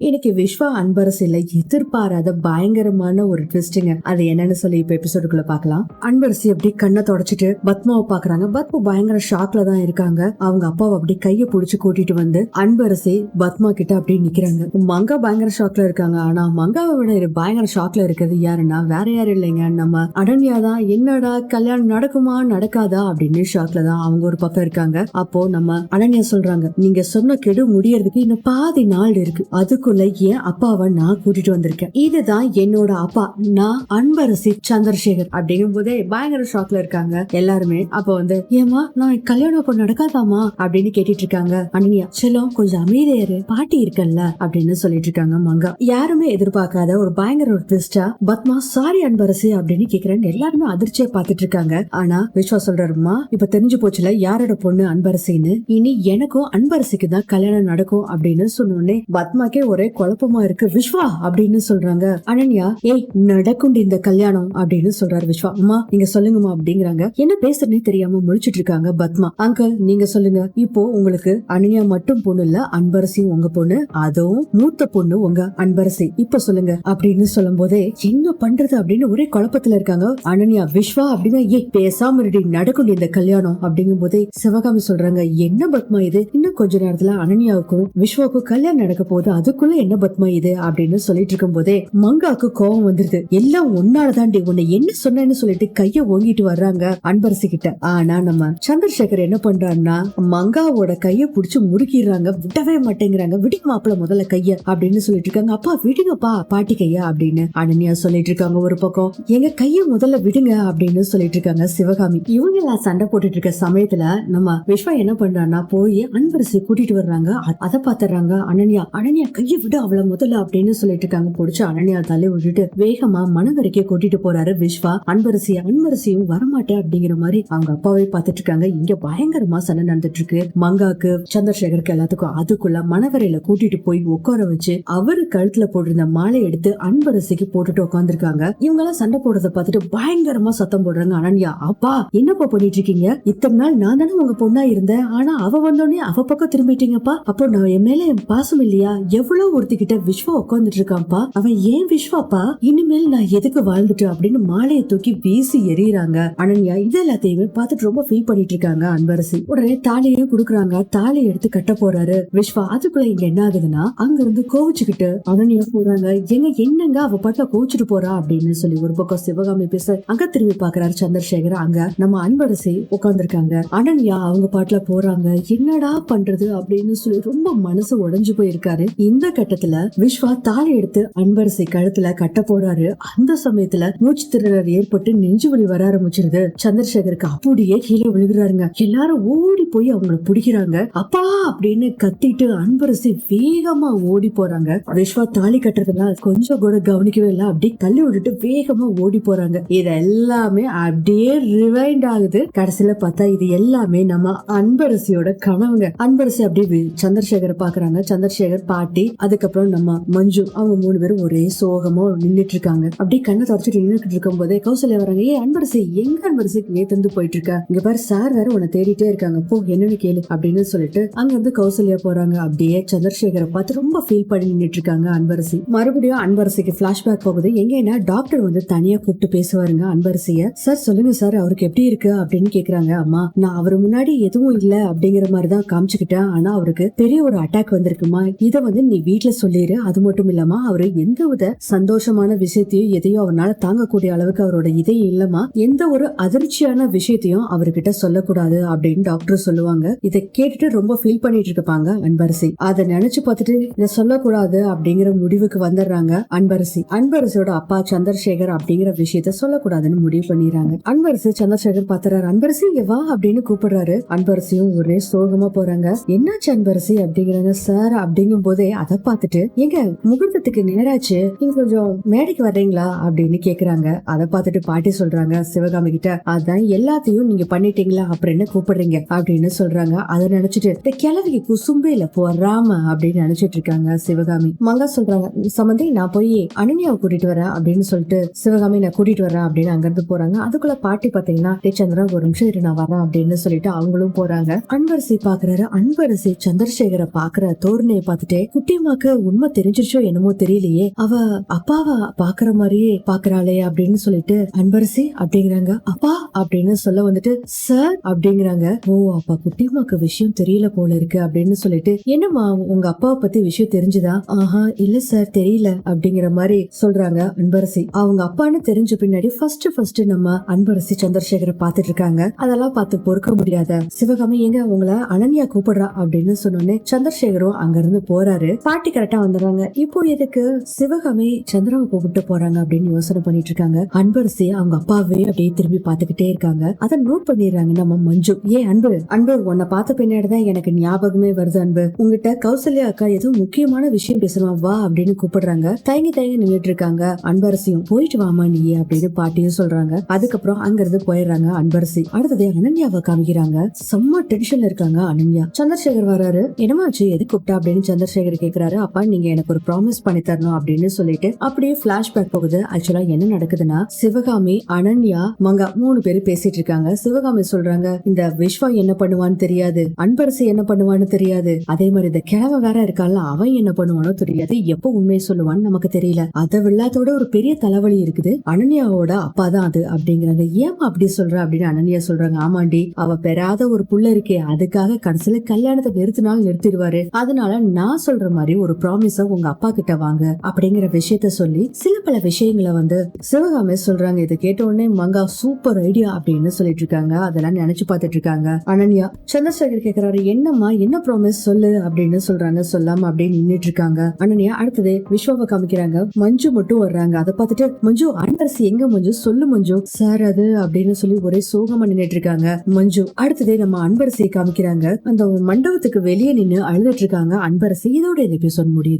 இன்னைக்கு விஸ்வா அன்பரசில எதிர்பாராத பயங்கரமான ஒரு ட்விஸ்டிங்க அது என்னன்னு சொல்லி இப்ப எபிசோடுக்குள்ள பார்க்கலாம் அன்பரசி அப்படி கண்ணை தொடச்சிட்டு பத்மாவை பாக்குறாங்க. பத்மா பயங்கர ஷாக்ல தான் இருக்காங்க. அவங்க அப்பாவை அப்படி கைய புடிச்சு கூட்டிட்டு வந்து அன்பரசி பத்மா கிட்ட அப்படியே நிக்கிறாங்க. மங்கா பயங்கர ஷாக்ல இருக்காங்க. ஆனா மங்காவை விட பயங்கர ஷாக்ல இருக்கிறது யாருன்னா வேற யாரும் இல்லைங்க. நம்ம அடன்யா தான் என்னடா கல்யாணம் நடக்குமா நடக்காதா அப்படின்னு ஷாக்ல தான் அவங்க ஒரு பக்கம் இருக்காங்க. அப்போ நம்ம அனன்யா சொல்றாங்க நீங்க சொன்ன கெடு முடியறதுக்கு இன்னும் பாதி நாள் இருக்கு. ஊருக்குள்ள என் அப்பாவை நான் கூட்டிட்டு வந்திருக்கேன். இதுதான் என்னோட அப்பா நான் அன்பரசி சந்திரசேகர் அப்படிங்கும் போதே பயங்கர ஷாக்ல இருக்காங்க எல்லாருமே. அப்ப வந்து ஏமா நான் கல்யாணம் அப்ப நடக்காதாமா அப்படின்னு கேட்டுட்டு இருக்காங்க. அனன்யா செல்லம் கொஞ்சம் அமைதியாரு பாட்டி இருக்கல்ல அப்படின்னு சொல்லிட்டு இருக்காங்க மங்கா. யாருமே எதிர்பார்க்காத ஒரு பயங்கர ஒரு ட்விஸ்டா பத்மா சாரி அன்பரசி அப்படின்னு கேக்குறேன்னு எல்லாருமே அதிர்ச்சியா பாத்துட்டு இருக்காங்க. ஆனா விஸ்வா சொல்றாருமா இப்ப தெரிஞ்சு போச்சுல யாரோட பொண்ணு அன்பரசின்னு? இனி எனக்கும் அன்பரசிக்கு தான் கல்யாணம் நடக்கும் அப்படின்னு சொன்னோடனே பத்மாக்கே ஒரு குழப்பமா இருக்கு. விஸ்வா அப்படின்னு சொல்றாங்க. அனன்யா ஏய் நடக்குண்டு இந்த கல்யாணம் அப்படின்னு சொல்றாரு விஸ்வா அம்மா நீங்க சொல்லுங்கம்மா அப்படிங்கிறாங்க. என்ன பேசுறதுனே தெரியாம முழிச்சிட்டு இருக்காங்க பத்மா. அங்கிள் நீங்க சொல்லுங்க. இப்போ உங்களுக்கு அனன்யா மட்டும் பொண்ணு இல்ல அன்பரசியும் உங்க பொண்ணு அதுவும் மூத்த பொண்ணு உங்க அன்பரசி. இப்ப சொல்லுங்க அப்படின்னு சொல்லும் போதே என்ன பண்றது? அப்படின்னு ஒரே குழப்பத்துல இருக்காங்க அனன்யா விஸ்வா அப்படின்னா ஏ பேசாம இருடி நடக்குண்டு இந்த கல்யாணம் அப்படிங்கும் போதே சிவகாமி சொல்றாங்க என்ன பத்மா இது? இன்னும் கொஞ்ச நேரத்துல அனன்யாவுக்கும் விஸ்வாவுக்கும் கல்யாணம் நடக்க போகுது. அதுக்குள்ள என்ன பத்மா இது அப்படின்னு சொல்லிட்டு இருக்கும் போதே மங்காக்கு கோவம் வந்துருது. எல்லாம் ஒன்னாலதாண்டி உன்னை என்ன சொன்னேன்னு சொல்லிட்டு கைய ஓங்கிட்டு வர்றாங்க அன்பரசி கிட்ட. ஆனா நம்ம சந்திரசேகர் என்ன பண்றாருன்னா மங்காவோட கைய புடிச்சு முறுக்கிடுறாங்க. விடவே மாட்டேங்கிறாங்க. விடுங்க மாப்பிள முதல்ல கைய அப்படின்னு சொல்லிட்டு இருக்காங்க. அப்பா விடுங்கப்பா பாட்டி கையா அப்படின்னு அனன்யா சொல்லிட்டு இருக்காங்க ஒரு பக்கம். எங்க கைய முதல்ல விடுங்க அப்படின்னு சொல்லிட்டு இருக்காங்க சிவகாமி. இவங்க எல்லாம் சண்டை போட்டுட்டு இருக்க சமயத்துல நம்ம விஸ்வா என்ன பண்றான்னா போய் அன்பரசி கூட்டிட்டு வர்றாங்க. அதை பாத்துறாங்க அனன்யா. அனன்யா கைய விடு அவள முதல்ல அப்படின்னு சொல்லிட்டு இருக்காங்க. பிடிச்சு அனன்யா தலை விட்டுட்டு வேகமா மனவரைக்கே கூட்டிட்டு போறாரு விஸ்வா அன்பரசி அன்பரசியும் வரமாட்டேன் அப்படிங்கிற மாதிரி அவங்க அப்பாவே பாத்துட்டு இருக்காங்க. இங்க பயங்கரமா சண்டை நடந்துட்டு இருக்கு. மங்காக்கு சந்திரசேகருக்கு எல்லாத்துக்கும் அதுக்குள்ள மணவரையில கூட்டிட்டு போய் உட்கார வச்சு அவரு கழுத்துல போட்டிருந்த மாலை எடுத்து அன்பரசிக்கு போட்டுட்டு உட்காந்துருக்காங்க இவங்க எல்லாம் சண்டை போடுறத பார்த்துட்டு பயங்கரமா சத்தம் போடுறாங்க அனன்யா. அப்பா என்னப்பா பண்ணிட்டு இருக்கீங்க? இத்தனை நாள் நான் தானே உங்க பொண்ணா இருந்தேன். ஆனா அவ வந்தோடனே அவ பக்கம் திரும்பிட்டீங்கப்பா. அப்போ நான் என் மேல என் பாசம் இல்லையா? எவ்வளவு ஒருத்திக்கிட்ட விஸ்வா உட்காந்துட்டு இருக்கான்ப்பா அவன் ஏன் விஸ்வாப்பா இனிமேல் நான் எதுக்கு வாழ்ந்துட்டு அப்படின்னு மாலையை தூக்கி வீசி எறியறாங்க. அனன்யா இது எல்லாத்தையுமே பார்த்துட்டு ரொம்ப ஃபீல் பண்ணிட்டு இருக்காங்க அன்பரசி. உடனே தாலியையும் குடுக்குறாங்க. தாலியை எடுத்து கட்ட போறாரு. விஸ்வா அதுக்குள்ள இங்க என்ன ஆகுதுன்னா அங்க இருந்து கோவிச்சுக்கிட்டு அனன்யா போறாங்க. எங்க என்னங்க அவ பாட்டுல கோவிச்சுட்டு போறா அப்படின்னு சொல்லி ஒரு பக்கம் சிவகாமி பேச அங்க திரும்பி பாக்குறாரு சந்திரசேகர். அங்க நம்ம அன்பரசி உட்காந்துருக்காங்க அனன்யா அவங்க பாட்டுல போறாங்க. என்னடா பண்றது அப்படின்னு சொல்லி ரொம்ப மனசு உடஞ்சு போயிருக்காரு. இந்த கட்டத்துல விஸ்வா தாலி எடுத்து அன்பரசை கழுத்துல கட்ட போறாரு. அந்த சமயத்துல மூச்சு திணறல் ஏற்பட்டு நெஞ்சு வலி வர ஆரம்பிச்சிருது. சந்திரசேகருக்கு அப்படியே கீழே விழுகிறாருங்க. எல்லாரும் ஓடி போய் அவங்கள பிடிக்கிறாங்க. அப்பா அப்படின்னு கத்திட்டு அன்பரசி வேகமா ஓடி போறாங்க. விஸ்வா தாலி கட்டுறதுனால கொஞ்சம் கூட கவனிக்கவே இல்லை. அப்படியே தள்ளி விட்டுட்டு வேகமா ஓடி போறாங்க. இது எல்லாமே அப்படியே ரிவைண்ட் ஆகுது. கடைசியில பார்த்தா இது எல்லாமே நம்ம அன்பரசியோட கனவுங்க. அன்பரசி அப்படியே சந்திரசேகர் பாக்குறாங்க. சந்திரசேகர் பாட்டி அதுக்கப்புறம் நம்ம மஞ்சு அவங்க மூணு பேரும் ஒரே சோகமா நின்றுட்டு இருக்காங்க அப்படியே கண்ணை தொடச்சிட்டு நின்றுட்டு இருக்கும் போதே கௌசல்யா வராங்க ஏ அன்பரசி எங்க அன்பரசி? நேத்து போயிட்டு இருக்க இங்க பாரு சார் வேற உன்னை தேடிட்டே இருக்காங்க. போ என்னன்னு கேளு அப்படின்னு சொல்லிட்டு அங்க இருந்து கௌசல்யா போறாங்க. அப்படியே சந்திரசேகரை பார்த்து ரொம்ப ஃபீல் பண்ணி நின்றுட்டு இருக்காங்க அன்பரசி. மறுபடியும் அன்பரசிக்கு பிளாஷ்பேக் போகுது. எங்கன்னா டாக்டர் வந்து தனியா கூப்பிட்டு பேசுவாருங்க அன்பரசிய. சார் சொல்லுங்க சார் அவருக்கு எப்படி இருக்கு? அப்படின்னு கேக்குறாங்க. அம்மா நான் அவர் முன்னாடி எதுவும் இல்ல அப்படிங்கிற மாதிரி தான் காமிச்சுக்கிட்டேன். ஆனா அவருக்கு பெரிய ஒரு அட்டாக் வந்திருக்குமா? இதை வந்து நீ வீட்ல சொல்லிரு. அது மட்டும் இல்லாம அவரு எந்த வித சந்தோஷமான விஷயத்தையும் எதையும் அவரால் தாங்கக்கூடிய அளவுக்கு அவரோட இதயம் இல்லமா எந்த ஒரு அதிர்ச்சியான விஷயத்தையும் அவர்கிட்ட சொல்லக்கூடாது அப்படின்னு டாக்டர் சொல்லுவாங்க. இதை கேட்டுட்டு ரொம்ப ஃபீல் பண்ணிட்டு இருப்பாங்க அன்பரசி. அதை நினைச்சு பார்த்துட்டு இதை சொல்லக்கூடாது அப்படிங்கிற முடிவுக்கு வந்துடுறாங்க அன்பரசி. அன்பரசியோட அப்பா சந்திரசேகர் அப்படிங்கிற விஷயத்த சொல்லக்கூடாதுன்னு முடிவு பண்ணிடுறாங்க. அன்பரசி சந்திரசேகர் பாத்துறாரு அன்பரசி வா அப்படின்னு கூப்பிடுறாரு. அன்பரசியும் ஒரே சோகமா போறாங்க. என்னாச்சு அன்பரசி? அப்படிங்கிறாங்க. சார் அப்படிங்கும் போதே அதை பார்த்துட்டு எங்க முகூர்த்தத்துக்கு நேராச்சு நீங்க கொஞ்சம் மேடைக்கு வர்றீங்களா? அப்படின்னு கேக்குறாங்க. அதை பார்த்துட்டு பாட்டி சொல்றாங்க சிவகாமி கிட்ட அதான் எல்லாத்தையும் நீங்க பண்ணிட்டீங்களா அப்படின்னு கூப்பிடுறீங்க அப்படின்னு சொல்றாங்க. அதை நினைச்சிட்டு இந்த கிழவிக்கு குசும்பே இல்ல போறாம அப்படின்னு நினைச்சிட்டு இருக்காங்க சிவகாமி. மங்கா சொல்றாங்க சம்பந்தி நான் போய் அனன்யாவை கூட்டிட்டு வரேன் அப்படின்னு சொல்லிட்டு சிவகாமி நான் கூட்டிட்டு வரேன் அப்படின்னு அங்க இருந்து போறாங்க. அதுக்குள்ள பாட்டி பாத்தீங்கன்னா "டேய் சந்திரா ஒரு நிமிஷம் இரு நான் வரேன் அப்படின்னு சொல்லிட்டு அவங்களும் போறாங்க. அன்பரசி பாக்குறாரு. அன்பரசி சந்திரசேகரை பாக்குற தோரணையை பார்த்துட்டே குட்டிமா குட்டிமாக்கு உண்மை தெரிஞ்சிருச்சோ என்னமோ தெரியலையே. அவ அப்பாவை பாக்குற மாதிரியே பாக்குறாளே அப்படின்னு சொல்லிட்டு அன்பரசி அப்படிங்கிறாங்க. அப்பா அப்படின்னு சொல்ல வந்துட்டு சார் அப்படிங்கிறாங்க. ஓ அப்பா குட்டிமாக்கு விஷயம் தெரியல போல இருக்கு அப்படின்னு சொல்லிட்டு என்னம்மா உங்க அப்பாவை பத்தி விஷயம் தெரிஞ்சுதா? ஆஹா இல்ல சார் தெரியல அப்படிங்கிற மாதிரி சொல்றாங்க அன்பரசி. அவங்க அப்பான்னு தெரிஞ்ச பின்னாடி ஃபர்ஸ்ட் ஃபர்ஸ்ட் நம்ம அன்பரசி சந்திரசேகரை பாத்துட்டு இருக்காங்க. அதெல்லாம் பார்த்து பொறுக்க முடியாத சிவகாமி எங்க உங்களை அனன்யா கூப்பிடுறா அப்படின்னு சொன்னோன்னே சந்திரசேகரும் அங்க இருந்து போறாரு. பாட்டி கரெக்டா வந்துடுறாங்க. இப்போ எதுக்கு சிவகாமி சந்திராவை கூப்பிட்டு போறாங்க அப்படின்னு யோசனை பண்ணிட்டு இருக்காங்க. அன்பரசி அவங்க அப்பாவே அப்படியே திரும்பி பாத்துக்கிட்டே இருக்காங்க. அதை நோட் பண்ணிடுறாங்க நம்ம மஞ்சு. ஏன் அன்பு அன்பு உன்னை பார்த்த பின்னாடிதான் எனக்கு ஞாபகமே வருது அன்பு. உங்ககிட்ட கௌசல்யா அக்கா ஏதோ முக்கியமான விஷயம் பேசணும் வா அப்படின்னு கூப்பிடுறாங்க. தயங்கி தயங்கி நின்னுட்டு இருக்காங்க அன்பரசியும் போயிட்டு வாமா நீ அப்படின்னு பாட்டியும் சொல்றாங்க. அதுக்கப்புறம் அங்கிருந்து போயிடுறாங்க அன்பரசி அடுத்தது அனன்யாவை காமிக்கிறாங்க. செம்ம டென்ஷன்ல இருக்காங்க அனன்யா. சந்திரசேகர் வராரு. என்னமாச்சு எது கூப்பிட்டா அப்படின்னு சந்திரசேகர் கேக்குறாரு அப்பா நீங்க எனக்கு ஒரு ப்ராமிஸ் பண்ணி தரணும் அப்படின்னு சொல்லிட்டு அப்படியே பிளாஷ்பேக் போகுது. ஆக்சுவலா என்ன நடக்குதுன்னா சிவகாமி அனன்யா மங்கா மூணு பேரும் பேசிட்டு இருக்காங்க. சிவகாமி சொல்றாங்க இந்த விஸ்வா என்ன பண்ணுவான்னு தெரியாது. அன்பரசு என்ன பண்ணுவான்னு தெரியாது. அதே மாதிரி இந்த கிழவன் வேற இருக்கால அவன் என்ன பண்ணுவானோ தெரியாது. எப்போ உண்மையை சொல்லுவான்னு நமக்கு தெரியல. அதை விழாத்தோட ஒரு பெரிய தலைவலி இருக்குது. அனன்யாவோட அப்பா தான் அது அப்படிங்கிறாங்க. ஏன் அப்படி சொல்ற அப்படின்னு அனன்யா சொல்றாங்க. ஆமாண்டி அவ பெறாத ஒரு புள்ள இருக்கே. அதுக்காக கடைசியில கல்யாணத்தை நிறுத்தினாலும் நிறுத்திடுவாரு. அதனால நான் சொல்ற மாதிரி ஒரு ப்ராமிஸ உங்க அப்பா கிட்ட வாங்க அப்படிங்கிற விஷயத்த சொல்லி சில பல விஷயங்களை வந்து சிவகாமி சொல்றாங்க. இதை கேட்ட உடனே மங்கா சூப்பர் ஐடியா அப்படின்னு சொல்லிட்டு இருக்காங்க. அதெல்லாம் நினைச்சு பார்த்துட்டு இருக்காங்க. அனன்யா சந்திரசேகர் கேக்குறாரு என்னம்மா என்ன ப்ராமிஸ் சொல்லு? அப்படின்னு சொல்றாங்க. சொல்லாம அப்படியே நின்றுட்டு இருக்காங்க. அனன்யா அடுத்தது விஸ்வாவை காமிக்கிறாங்க. மஞ்சு மட்டும் வர்றாங்க. அதை பார்த்துட்டு மஞ்சு அன்பரசி எங்க மஞ்சு? சொல்லு மஞ்சு. சார் அது அப்படின்னு சொல்லி ஒரே சோகமா நின்னுட்டு இருக்காங்க. மஞ்சு அடுத்ததே நம்ம அன்பரசியை காமிக்கிறாங்க. அந்த மண்டபத்துக்கு வெளியே நின்னு அழுதுட்டு இருக்காங்க அன்பரசி. இதோட இந்த எபிசோட் முடியுது.